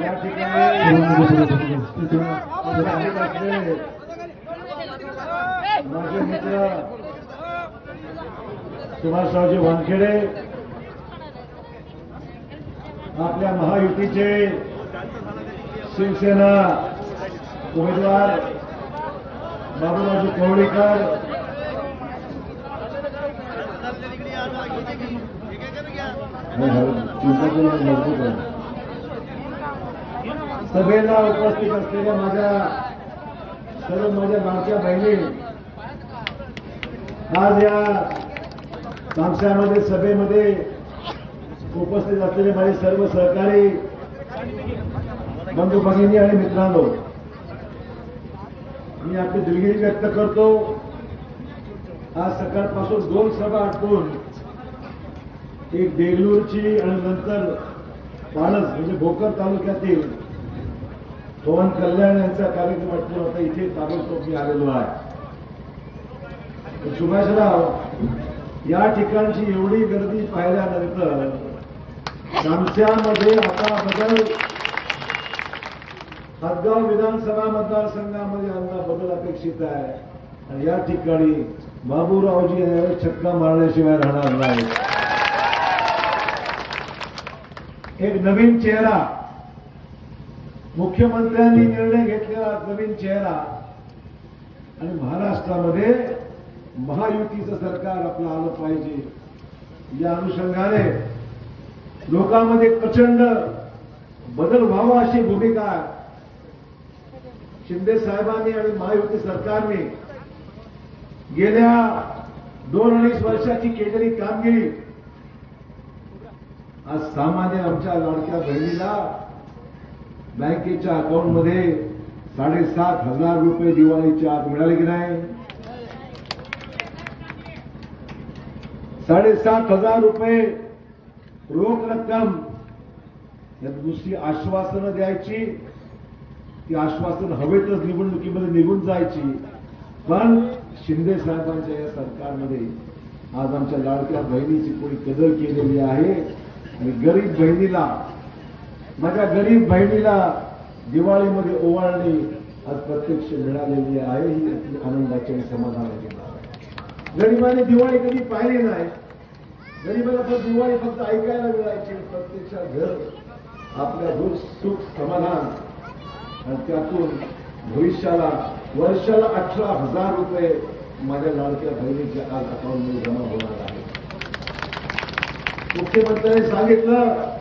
या ठिकाणी माझे मित्र सुभाषरावजी वानखेडे आपल्या महायुतीचे शिवसेना उमेदवार बाबूरावजी कवळीकर सभेला उपस्थित असलेल्या माझ्या सर्व माझ्या लाडक्या बहिणी आज या तामशामध्ये सभेमध्ये उपस्थित असलेले माझे सर्व सहकारी बंधू भगिनी आणि मित्रांनो मी आपली दिलगिरी व्यक्त करतो. आज सकाळपासून दोन सभा आटपून एक देगलूरची आणि नंतर पाणस म्हणजे भोकर तालुक्यातील पवन कल्याण यांचा कार्यक्रम आटपून होता इथे ताबडतोब मी आलेलो आहे. सुभाषराव या ठिकाणची एवढी गर्दी पाहिल्यानंतर आमच्यामध्ये आता बदल हदगाव विधानसभा मतदारसंघामध्ये आणला बदल अपेक्षित आहे. आणि या ठिकाणी बाबूरावजी यावेळी छक्का मारण्याशिवाय राहणार नाही. एक नवीन चेहरा मुख्यमंत्र्यांनी निर्णय घेतलेला नवीन चेहरा. आणि महाराष्ट्रामध्ये महायुतीचं सरकार आपलं आलं पाहिजे. या अनुषंगाने लोकांमध्ये प्रचंड बदल व्हावा अशी भूमिका शिंदे साहेबांनी आणि महायुती सरकारने गेल्या दोन अडीच वर्षाची केलेली कामगिरी आज सामान्य आमच्या लाडक्या बहिणीला बँकेच्या अकाउंटमध्ये साडेसात हजार रुपये दिवाळीच्या आत मिळाले की नाही? साडेसात हजार रुपये रोख रक्कम यात दुसरी आश्वासनं द्यायची ती आश्वासन हवेतच निवडणुकीमध्ये निघून जायची. पण शिंदे साहेबांच्या या सरकारमध्ये आज आमच्या लाडक्या बहिणीची कोणी कदर केलेली आहे आणि गरीब बहिणीला माझ्या गरीब बहिणीला दिवाळीमध्ये ओवाळणी आज प्रत्यक्ष मिळालेली आहे ही अति आनंदाची आणि समाधानाची बाब गरिबाने दिवाळी कधी पाहिली नाही. गरिबाला पण दिवाळी फक्त ऐकायला मिळायची प्रत्यक्षात घर आपल्या दुःख सुख समाधान. आणि त्यातून भविष्याला वर्षाला अठरा हजार रुपये माझ्या लाडक्या बहिणीच्या आज अकाउंटमध्ये जमा होणार आहे. मुख्यमंत्र्यांनी सांगितलं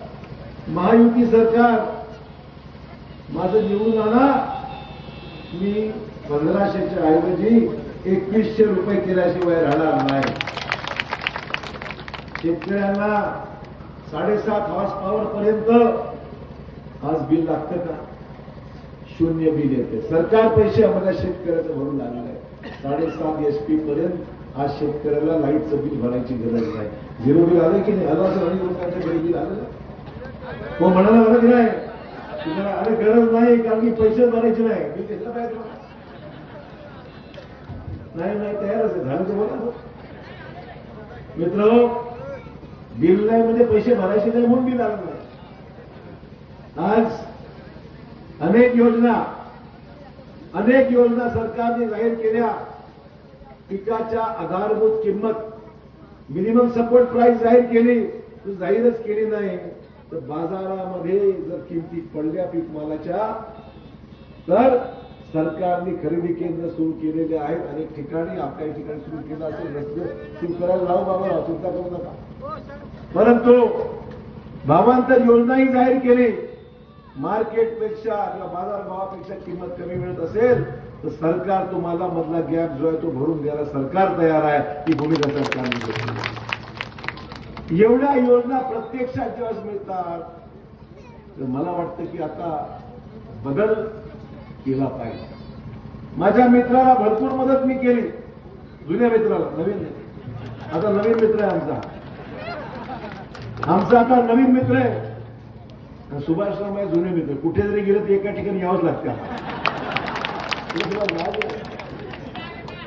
महायुती सरकार माझं निवडून आणा. मी पंधराशेच्या ऐवजी एकवीसशे रुपये केल्याशिवाय राहणार नाही. शेतकऱ्यांना साडेसात हॉर्स पॉवर पर्यंत आज बिल लागतं का? शून्य बिल येते. सरकार पैसे आम्हाला शेतकऱ्याचं भरून लागलं आहे. साडेसात एच पी पर्यंत आज शेतकऱ्याला लाईटचं बिल भरायची गरज नाही. झिरो बिल आलं की नाही? आलं असं अनेक लोकांच्या घरी बिल आलं. हो म्हणायला आलं की नाही तुम्हाला अरे गरज नाही कारण की पैसे भरायचे नाही. मी घेतलं पाहिजे नाही नाही तयार असेल झालं तर बोला. मित्र बिल नाही म्हणजे पैसे भरायचे नाही म्हणून बिल आलं नाही. आज अनेक योजना अनेक योजना सरकारने जाहीर केल्या. पिकाच्या आधारभूत किंमत मिनिमम सपोर्ट प्राइस जाहीर केली. तू जाहीरच केली नाही. तर बाजारामध्ये जर किमती पडल्या पीक मालाच्या तर सरकारने खरेदी केंद्र सुरू केलेले आहेत. अनेक ठिकाणी आपल्या ठिकाणी सुरू केलं असेल. रस्ते सुरू करायला लावू बाबा चिंता करू नका. परंतु भावांतर योजनाही जाहीर केली. मार्केटपेक्षा किंवा बाजारभावापेक्षा किंमत कमी मिळत असेल तर सरकार तुम्हाला मधला गॅप जो आहे तो भरून द्यायला सरकार तयार आहे. ही भूमिका सरकारने घेतली. एवढ्या योजना प्रत्यक्षात जेव्हा मिळतात तर मला वाटतं की आता बदल केला पाहिजे. माझ्या मित्राला भरपूर मदत मी केली. जुन्या मित्राला नवीन आता नवीन मित्र आहे आमचा. आमचा आता नवीन मित्र आहे. सुभाष सुभाषराव आहे जुने मित्र. कुठे जरी गेले तर एका ठिकाणी यावंच लागते.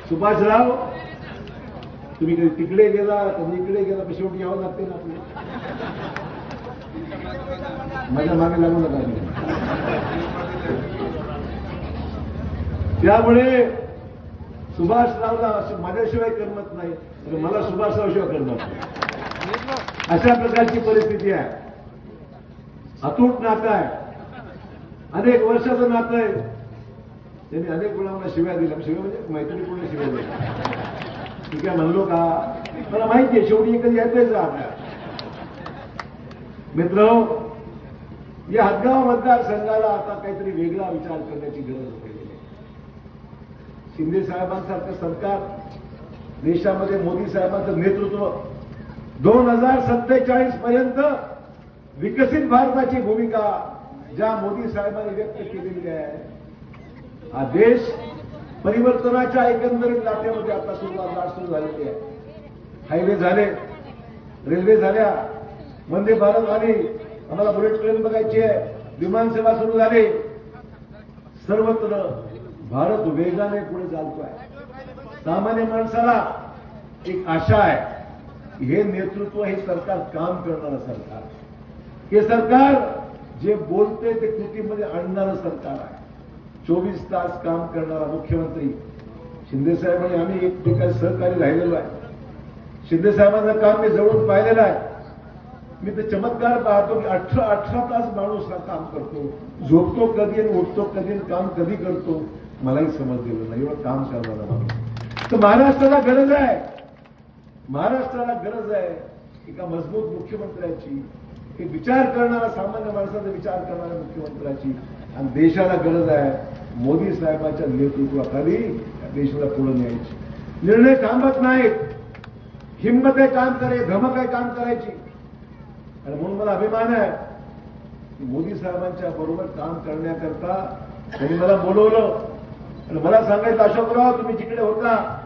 सुभाषराव तुम्ही कधी तिकडे गेला कधी इकडे गेला तर शेवटी यावं लागते ना आपल्याला. माझ्या मागे लागू नका त्यामुळे सुभाषरावला असं माझ्याशिवाय करमत नाही आणि मला सुभाषरावशिवाय करमत अशा प्रकारची परिस्थिती आहे. अतूट नातं आहे. अनेक वर्षाचं नातं आहे. त्यांनी अनेक वेळा मला शिव्या दिल्या. शिव्या म्हणजे मैत्रीपूर्ण शिव्या दिल्या. मी काय म्हणलो का? मला माहिती आहे शेवटी कधी यायचंच आपल्या मित्र या हदगाव मतदारसंघाला आता काहीतरी वेगळा विचार करण्याची गरज पडलेली आहे. शिंदे साहेबांसारखं सरकार देशामध्ये मोदी साहेबांचं नेतृत्व दोन हजार सत्तेचाळीस पर्यंत विकसित भारताची भूमिका ज्या मोदी साहेबांनी व्यक्त केलेली आहे हा देश परिवर्तनाच्या एकंदरीत लाटेमध्ये आता सुरुवात लाट सुरू झालेली आहे. हायवे झाले रेल्वे झाल्या वंदे भारत आली आम्हाला बुलेट ट्रेन बघायची आहे. विमानसेवा सुरू झाली. सर्वत्र भारत वेगाने पुढे चालतोय. सामान्य माणसाला एक आशा आहे हे नेतृत्व हे सरकार काम करणारं सरकार हे सरकार जे बोलते ते कृतीमध्ये आणणारं सरकार आहे. चोवीस तास काम करणारा मुख्यमंत्री शिंदे साहेबांनी आम्ही एक सहकारी राहिलेलो आहे. शिंदे साहेबांचं काम मी जवळून पाहिलेलं आहे. मी ते चमत्कार पाहतो की अठरा अठरा तास माणूस हा काम करतो. झोपतो कधी आणि उठतो कधी आणि काम कधी करतो? मलाही समजलेलं नाही. एवढं काम करणारा माणूस. तर महाराष्ट्राला गरज आहे. महाराष्ट्राला गरज आहे एका मजबूत मुख्यमंत्र्याची. एक विचार करणारा सामान्य माणसाचा विचार करणाऱ्या मुख्यमंत्र्याची. आणि देशाला गरज आहे मोदी साहेबांच्या नेतृत्वाखाली या देशाला पुढे न्यायची. निर्णय थांबत नाहीत. हिंमत आहे काम करे धमक आहे काम करायची. आणि म्हणून मला अभिमान आहे की मोदी साहेबांच्या बरोबर काम करण्याकरता त्यांनी मला बोलवलं. आणि मला सांगायचं अशोकराव तुम्ही जिकडे होता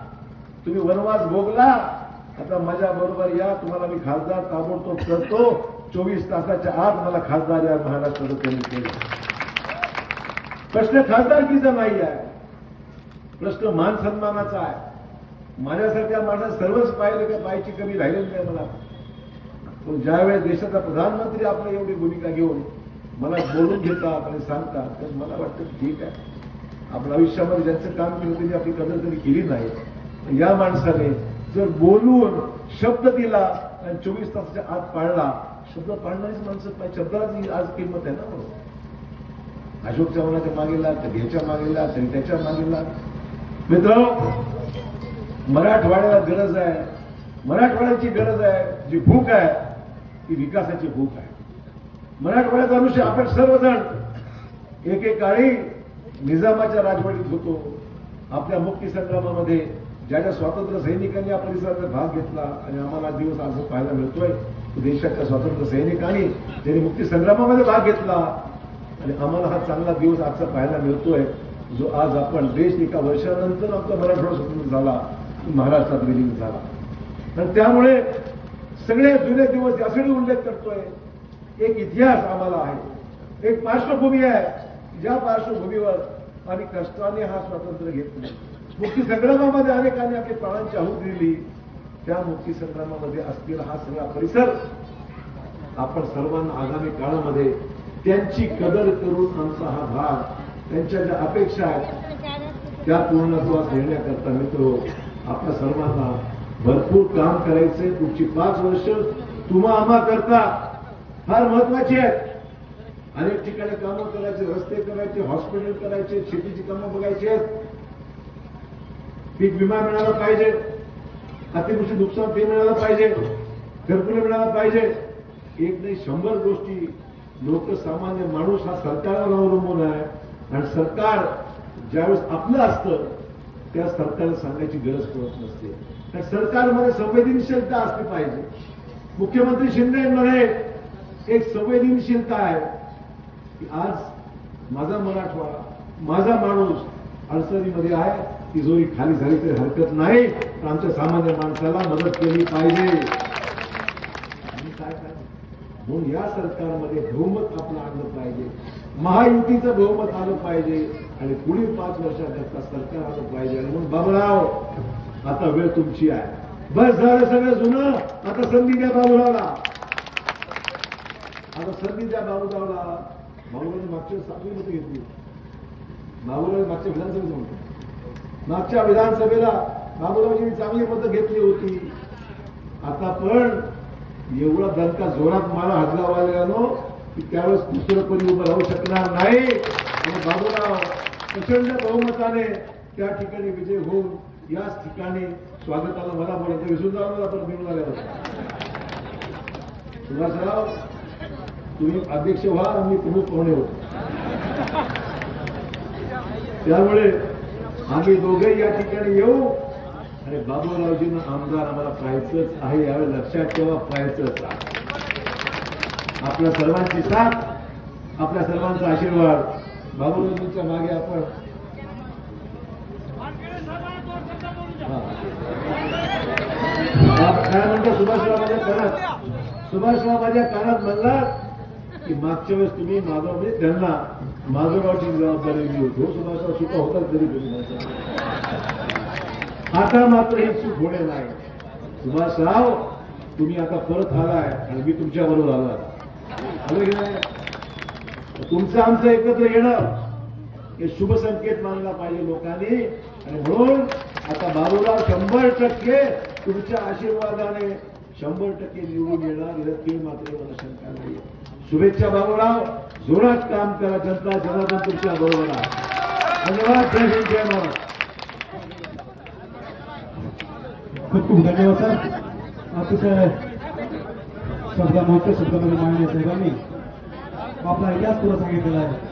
तुम्ही वनवास भोगला. आता माझ्या बरोबर या तुम्हाला मी खासदार ताबडतोब करतो. चोवीस तासाच्या आत मला खासदार या महाराष्ट्राचं त्यांनी केलं. प्रश्न खासदारकीचा नाही आहे. प्रश्न मान सन्मानाचा आहे. माझ्यासारख्या माणसात सर्वच पाहिलं का पायची कमी राहिलेली नाही मला. पण ज्यावेळेस देशाचा प्रधानमंत्री आपण एवढी भूमिका घेऊन मला बोलून घेतात आणि सांगतात तर मला वाटतं ठीक आहे. आपल्या आयुष्यामध्ये ज्यांचं काम केलं त्यांनी आपली कदर तरी केली नाही. या माणसाने जर बोलून शब्द दिला आणि चोवीस तासाच्या आत पाळला शब्द पाळणारीच माणसं पाहिजे. शब्दाची आज किंमत आहे ना बरोबर अशोक चव्हाणाच्या मागेला तर घ्यायच्या मागे लाग तरी त्याच्या मागेला मित्र मराठवाड्याला गरज आहे. मराठवाड्याची गरज आहे जी भूक आहे ती विकासाची भूक आहे. मराठवाड्याचा अनुष्य आपण सर्वजण एकेकाळी निजामाच्या राजवाडीत होतो. आपल्या मुक्तीसंग्रामामध्ये ज्या ज्या स्वातंत्र्य सैनिकांनी या परिसरात भाग घेतला आणि आम्हाला दिवस आज पाहायला मिळतोय देशाच्या स्वातंत्र्य सैनिकांनी ज्यांनी मुक्तीसंग्रामामध्ये भाग घेतला आणि आम्हाला हा चांगला दिवस आजचा पाहायला मिळतोय. जो आज आपण देश एका वर्षानंतर आपला मराठवाडा स्वतंत्र झाला महाराष्ट्रात विलीन झाला. आणि त्यामुळे सगळे जुने दिवस यासाठी उल्लेख करतोय. एक इतिहास आम्हाला आहे. एक पार्श्वभूमी आहे. ज्या पार्श्वभूमीवर आम्ही कष्टाने हा स्वातंत्र्य घेतलं. मुक्ती संग्रामामध्ये अनेकांनी आपली प्राणांची आहुती दिली. त्या मुक्ती संग्रामामध्ये असलेला हा सगळा परिसर आपण सर्वांना आगामी काळामध्ये त्यांची कदर करून आमचा हा भाग त्यांच्या ज्या अपेक्षा आहेत त्या पूर्णत्वास नेण्याकरता मित्र आपल्या सर्वांना भरपूर काम करायचंय. पुढची पाच वर्ष तुम्हा आम्हा करता फार महत्वाची आहेत. अनेक ठिकाणी कामं करायचे रस्ते करायचे हॉस्पिटल करायचे शेतीची कामं बघायची आहेत. पीक विमा मिळाला पाहिजे. अतिवृष्टी नुकसान ते मिळालं पाहिजे. घरकुले मिळाला पाहिजे. एक नाही शंभर गोष्टी लोकसामान्य माणूस हा सरकारवर अवलंबून आहे. आणि सरकार ज्यावेळेस आपलं असतं त्या सरकारला सांगायची गरज पडत नसते. तर सरकारमध्ये संवेदनशीलता असली पाहिजे. मुख्यमंत्री शिंदेमध्ये एक संवेदनशीलता आहे की आज माझा मराठवाडा माझा माणूस अडचणीमध्ये आहे ती जोरी खाली झाली तरी हरकत नाही. तर आमच्या सामान्य माणसाला मदत केली पाहिजे. म्हणून या सरकारमध्ये बहुमत आपलं आणलं पाहिजे. महायुतीचं बहुमत आलं पाहिजे. आणि पुढील पाच वर्षाकरता सरकार आलं पाहिजे. आणि म्हणून बाबराव आता वेळ तुमची आहे. बस झालं सगळं जुनं. आता संधी द्या बाबूरावला. आता संधी द्या बाबूरावला. बाबूरावने मागच्या सातवी चांगली मतं घेतली. बाबूराव मागच्या विधानसभेत म्हणतो मागच्या विधानसभेला बाबूरावजींनी चांगली मतं घेतली होती. आता पण एवढा दणका जोरात मला हातगाव आलेलो की त्यावेळेस दुसरं कोणी उभं राहू शकणार नाही. आणि बाबूराव प्रचंड बहुमताने त्या ठिकाणी विजय होऊन याच ठिकाणी स्वागताला मला बोलायचं विसरून जाऊ नका आपण मिळून आल्यावर सुभाषराव तुम्ही अध्यक्ष व्हा आणि मी प्रमुख पाहुणे होतो त्यामुळे आम्ही दोघे या ठिकाणी येऊ. आणि बाबूरावजींना आमदार आम्हाला पाहायचंच आहे यावेळी लक्षात ठेवा पाहायचंच आहे. आपल्या सर्वांची साथ आपल्या सर्वांचा आशीर्वाद. बाबूरावजींच्या मागे आपण काय म्हणतो सुभाषराव माझ्या कानात? सुभाषराव माझ्या कानात म्हणला की मागच्या वेळेस तुम्ही माधव म्हणजे त्यांना माधवरावची जबाबदारी दिली होती. हो सुभाषराव चुका होतात तरी तुम्ही आता मात्र हे चूक होणे नाही. सुभाषराव तुम्ही आता परत आलाय आणि मी तुमच्या बरोबर आला की नाही? तुमचं आमचं एकत्र येणं हे शुभ संकेत मानला पाहिजे लोकांनी. आणि म्हणून आता बाबूराव शंभर टक्के तुमच्या आशीर्वादाने शंभर टक्के निवडून येणार. यात मात्र मला शंका नाही शुभेच्छा बाबूराव. जोरात काम करा. जनता जनार्दन तुमच्या बरोबर आहे. धन्यवाद. जय हिंद जय महाराज खूप खूप धन्यवाद सर. अतिशय शब्द मोठ्या शब्दामध्ये मांडण्याच्या साहेबांनी आपला इतिहास पुरा सांगितलेला आहे.